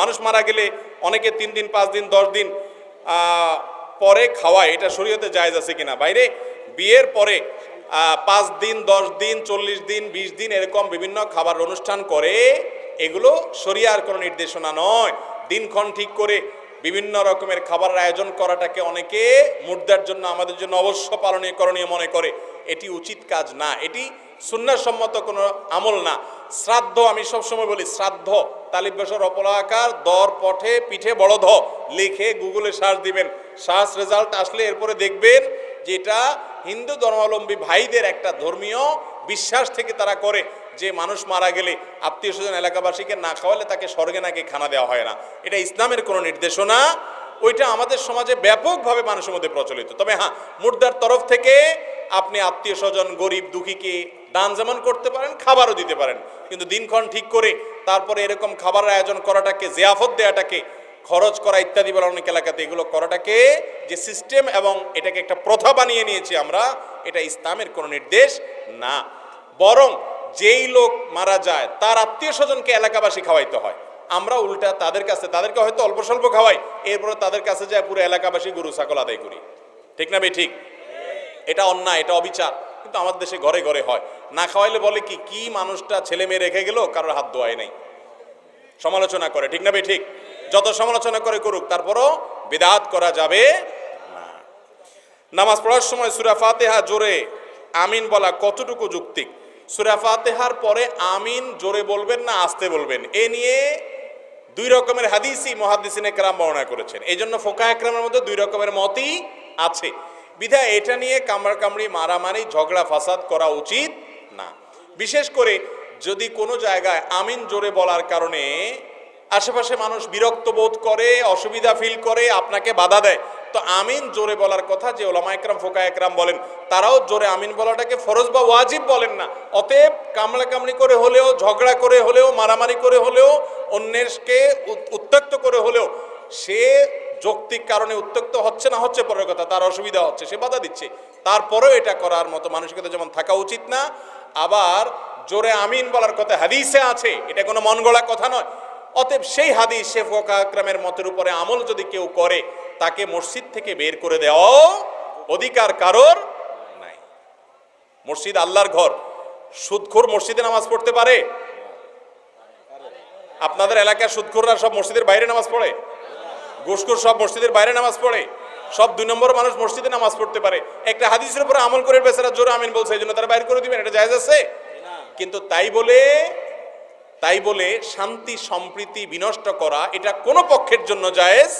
মানুষ মারা গেলে অনেকে তিন দিন, পাঁচ দিন, দশ দিন পরে খাওয়ায়, এটা শরীয়তে জায়েজ আছে কিনা? বাইরে বিয়ের পরে পাঁচ দিন, দশ দিন, চল্লিশ দিন, বিশ দিন এরকম বিভিন্ন খাবার অনুষ্ঠান করে, এগুলো শরিয়ার কোনো নির্দেশনা নয়। দিনক্ষণ ঠিক করে বিভিন্ন রকমের খাবারের আয়োজন করাটাকে অনেকে মুর্দার জন্য, আমাদের জন্য অবশ্য পালনীয়, করণীয় মনে করে। এটি উচিত কাজ না। এটি সুন্নাসম্মত কোনো আমল না। শ্রাদ্ধ, আমি সবসময় বলি শ্রাদ্ধ। তালিব বেসর অপলাকার দর, পঠে, পিঠে বড় ধ লিখে গুগলে সার্চ দিবেন। সার্চ রেজাল্ট আসলে এরপরে দেখবেন যে এটা হিন্দু ধর্মাবলম্বী ভাইদের একটা ধর্মীয় বিশ্বাস থেকে তারা করে যে মানুষ মারা গেলে আত্মীয় স্বজন এলাকাবাসীকে না খাওয়ালে তাকে স্বর্গে নাকি খানা দেওয়া হয় না। এটা ইসলামের কোনো নির্দেশনা। ওইটা আমাদের সমাজে ব্যাপকভাবে মানুষের মধ্যে প্রচলিত। তবে হ্যাঁ মুর্দার তরফ থেকে আপনি আত্মীয় স্বজন, গরিব, দুঃখীকে দান যেমন করতে পারেন, খাবারও দিতে পারেন। কিন্তু দিনক্ষণ ঠিক করে তারপরে এরকম খাবারের আয়োজন করাটাকে, জিয়াফত দেওয়াটাকে খরচ করা ইত্যাদি বলে অনেক এলাকাতে এগুলো করাটাকে যে সিস্টেম এবং এটাকে একটা প্রথা বানিয়ে নিয়েছি আমরা, এটা ইসলামের কোনো নির্দেশ না। বরং যেই লোক মারা যায়, তার আত্মীয় স্বজনকে এলাকাবাসী খাওয়াইতে হয়। আমরা উল্টা তাদের কাছে, তাদেরকে হয়তো অল্প স্বল্প খাওয়াই এরপরে তাদের কাছে যায়, পুরো এলাকাবাসী গরু, ছাগল আদায় করি। ঠিক না ভাই? ঠিক। এটা অন্যায়, এটা অবিচার। কিন্তু আমাদের দেশে ঘরে ঘরে হয়। না খাওয়াইলে বলে কি কি মানুষটা ছেলে মেয়ে রেখে গেল, কারোর হাত ধোয়ায় নাই। সমালোচনা করে, ঠিক না ভাই ঠিক? যত সমালোচনা করে করুক, তারপরও বিদাত করা যাবে না। নামাজ পড়ার সময় সুরা ফাতেহা জোরে আমিন বলা কতটুকু যুক্তিক? সুরা ফাতেহার পরে আমিন জোরে বলবেন না আসতে বলবেন? এ নিয়ে দুই রকমের হাদিসই মহাদিসিন একরাম বর্ণনা করেছেন। এই জন্য ফোকা একরামের মধ্যে দুই রকমের মতই আছে। বিধায় এটা নিয়ে কামড়া কামড়ি মারামারি, ঝগড়া, ফাসাদ করা উচিত না। বিশেষ করে যদি কোনো জায়গায় আমিন জোরে বলার কারণে আশেপাশে মানুষ বিরক্ত বোধ করে, অসুবিধা ফিল করে, আপনাকে বাধা দেয়, তো আমিন জোরে বলার কথা যে ওলামা একরাম, ফোকা একরাম বলেন, তারাও জোরে আমিন বলাটাকে ফরজ বা ওয়াজিব বলেন না। অতএব কামড়া কামড়ি করে হলেও, ঝগড়া করে হলেও, মারামারি করে হলেও, অন্যেরকে উত- উত্ত্যক্ত করে হলেও, সে যৌক্তিক কারণে উত্ত্যক্ত হচ্ছে না হচ্ছে পরের কথা, তার অসুবিধা হচ্ছে, সে বাধা দিচ্ছে। তারপরেও এটা করার মতো মানসিকতা যেমন থাকা উচিত না, আবার জোরে আমিন বলার কথা হাদিসে আছে, এটা কোনো মন গড়া কথা নয়। অতএব সেই হাদিস সে ফোকা আকরামের মতের উপরে আমল যদি কেউ করে, তাকে মসজিদ থেকে বের করে দেওয়াও অধিকার কারোর নাই। মসজিদ আল্লাহর ঘর, সুদখোর মসজিদে নামাজ পড়তে পারে? আপনাদের এলাকার সুদখোররা সব মসজিদের বাইরে নামাজ পড়ে? ঘুষখোর সব মসজিদের বাইরে নামাজ পড়ে। সব দুই নম্বর মানুষ মসজিদে নামাজ পড়তে পারে। একটা হাদিসের উপরে আমল করে বেচারা জোরে আমিন বলছে, এই জন্য তারা বাইরে করে দিবেন, এটা জায়জ আছে? কিন্তু তাই বলে তাই বলে শান্তি, সম্প্রীতি বিনষ্ট করা, এটা কোনো পক্ষের জন্য জায়েজ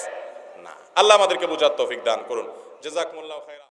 না। আল্লাহ আমাদেরকে বোঝার তৌফিক দান করুন। জেজাকমুল্লাহ খায়রা